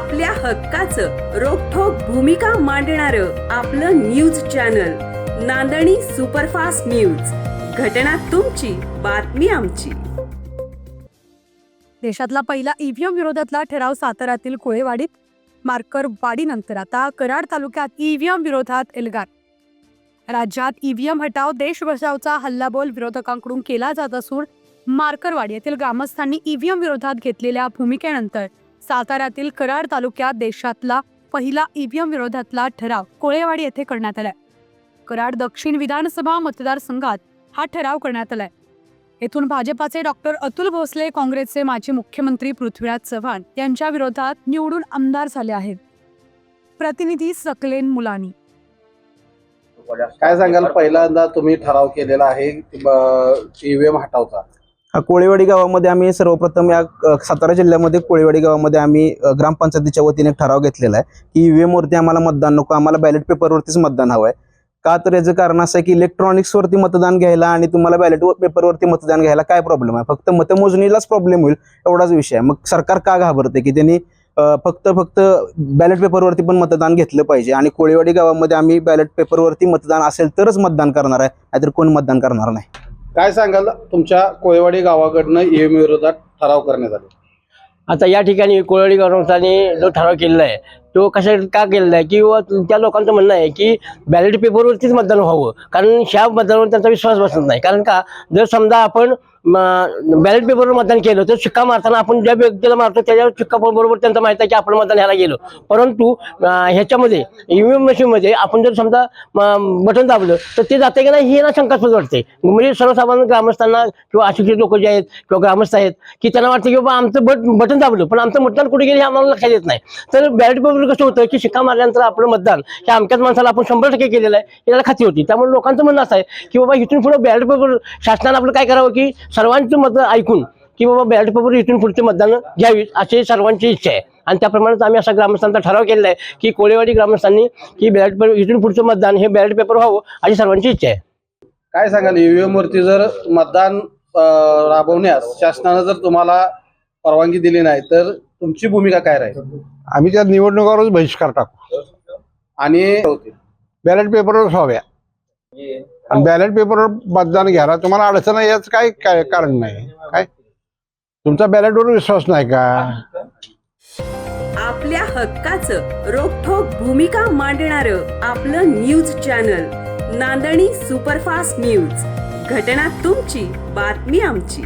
आपल्या हक्काचं रोखोक भूमिका मांडणार आपलं न्यूज चॅनल नांदणी सुपरफास्ट न्यूज. घटना तुमची बातमी आमची. देशातला पहिला ईव्हीएम विरोधातला ठराव साताऱ्यातील कोळेवाडीत मार्कर वाडीनंतर. आता कराड तालुक्यात ईव्हीएम विरोधात एल्गार. राज्यात ईव्हीएम हटाव देश बचावचा हल्लाबोल विरोधकांकडून केला जात असून मार्करवाडी येथील ग्रामस्थांनी ईव्हीएम विरोधात घेतलेल्या भूमिकेनंतर साताऱ्यातील कराड तालुक्यात देशातला पहिला ईव्हीएम विरोधातला ठराव कोळेवाडी येथे करण्यात आलाय. कराड दक्षिण विधानसभा मतदारसंघात हा ठराव करण्यात आलाय. येथून भाजपाचे डॉक्टर अतुल भोसले काँग्रेसचे माजी मुख्यमंत्री पृथ्वीराज चव्हाण यांच्या विरोधात निवडून आमदार झाले आहेत. प्रतिनिधी सकलेन मुलानी. काय सांगाल? पहिल्यांदा तुम्ही ठराव केलेला आहे ईव्हीएम हटावचा कोळेवाडी गावामध्ये आम्ही सर्वप्रथम या सातारा जिल्ह्यामध्ये कोळेवाडी गावामध्ये आम्ही ग्रामपंचायतीच्या वतीने एक ठराव घेतलेला आहे की ईव्हीएम वरती आम्हाला मतदान नको आम्हाला बॅलेट पेपरवरतीच मतदान हवं आहे का तर याचं कारण असं आहे की इलेक्ट्रॉनिक्स वरती मतदान घ्यायला आणि तुम्हाला बॅलेट पेपरवरती मतदान घ्यायला काय प्रॉब्लेम आहे? फक्त मतमोजणीलाच प्रॉब्लेम होईल एवढाच विषय आहे. मग सरकार का घाबरते की त्यांनी फक्त फक्त बॅलेट पेपरवरती पण मतदान घेतलं पाहिजे आणि कोळेवाडी गावामध्ये आम्ही बॅलेट पेपरवरती मतदान असेल तरच मतदान करणार आहे नाहीतर कोण मतदान करणार नाही? काय सांगाल? तुमच्या कोळेवाडी गावाकडनं ईव्हीएम विरोधात ठराव करण्यात आले. आता या ठिकाणी कोळवडी गव्हर्नमेंटने जो ठराव केलेला आहे तो कशासाठी का केलेला आहे की व त्या लोकांचं म्हणणं आहे की बॅलेट पेपरवरतीच मतदान व्हावं. कारण ह्या मतदानावर त्यांचा विश्वास बसत नाही. कारण का जर समजा आपण बॅलेट पेपरवर मतदान केलं तर शिक्का मारताना आपण ज्या व्यक्तीला मारतो त्याच्यावर शिक्का बरोबर त्यांचं माहिती आहे की आपण मतदान ह्याला गेलो. परंतु ह्याच्यामध्ये ईव्हीएम मशीनमध्ये आपण जर समजा बटन दाबलं तर ते जाते की नाही हे ना शंकास्पद वाटते. म्हणजे सर्वसाधारण ग्रामस्थांना किंवा अशिक्षित लोक जे आहेत किंवा ग्रामस्थ आहेत की त्यांना वाटतं की बाबा आमचं बट बटन दाबलं पण आमचं मतदान कुठे गेलं हे आम्हाला लक्षात येत नाही. तर बॅलेट पेपर कसं होतं की शिक्का मारल्यानंतर आपलं मतदान हे अमक्याच माणसाला आपण शंभर टक्के केलेलं आहे याला खात्री होती. त्यामुळे लोकांचं म्हणणं असं आहे की बाबा इथून पुढे बॅलेट पेपर शासनानं आपलं काय करावं की सर्वांचं मत ऐकून की बाबा बॅलेट पेपर इथून पुढचे मतदान घ्यावी अशी सर्वांची इच्छा आहे. आणि त्याप्रमाणेच आम्ही असा ग्रामस्थांचा ठराव केलेला आहे की कोळेवाडी ग्रामस्थांनी की बॅलेट पेपर इथून पुढचं मतदान हे बॅलेट पेपर व्हावं अशी सर्वांची इच्छा आहे. काय सांगाल ईव्हीएम वरती जर मतदान राबवण्यास शासनानं जर तुम्हाला परवानगी दिली नाही तर तुमची भूमिका काय राहील? आम्ही त्या निवडणुकावरच बहिष्कार टाकू. आणि बॅलेट पेपरवर व्हाव्या. आणि बॅलेट पेपरवर मतदान घ्यायला तुम्हाला अडचण आहे याचं काय काय कारण नाही. काय? तुमचा बॅलेटवर विश्वास नाही का? आपल्या हक्काचं रोखोक भूमिका मांडणार आपलं न्यूज चॅनल नांदणी सुपरफास्ट न्यूज घटना तुमची बातमी आमची.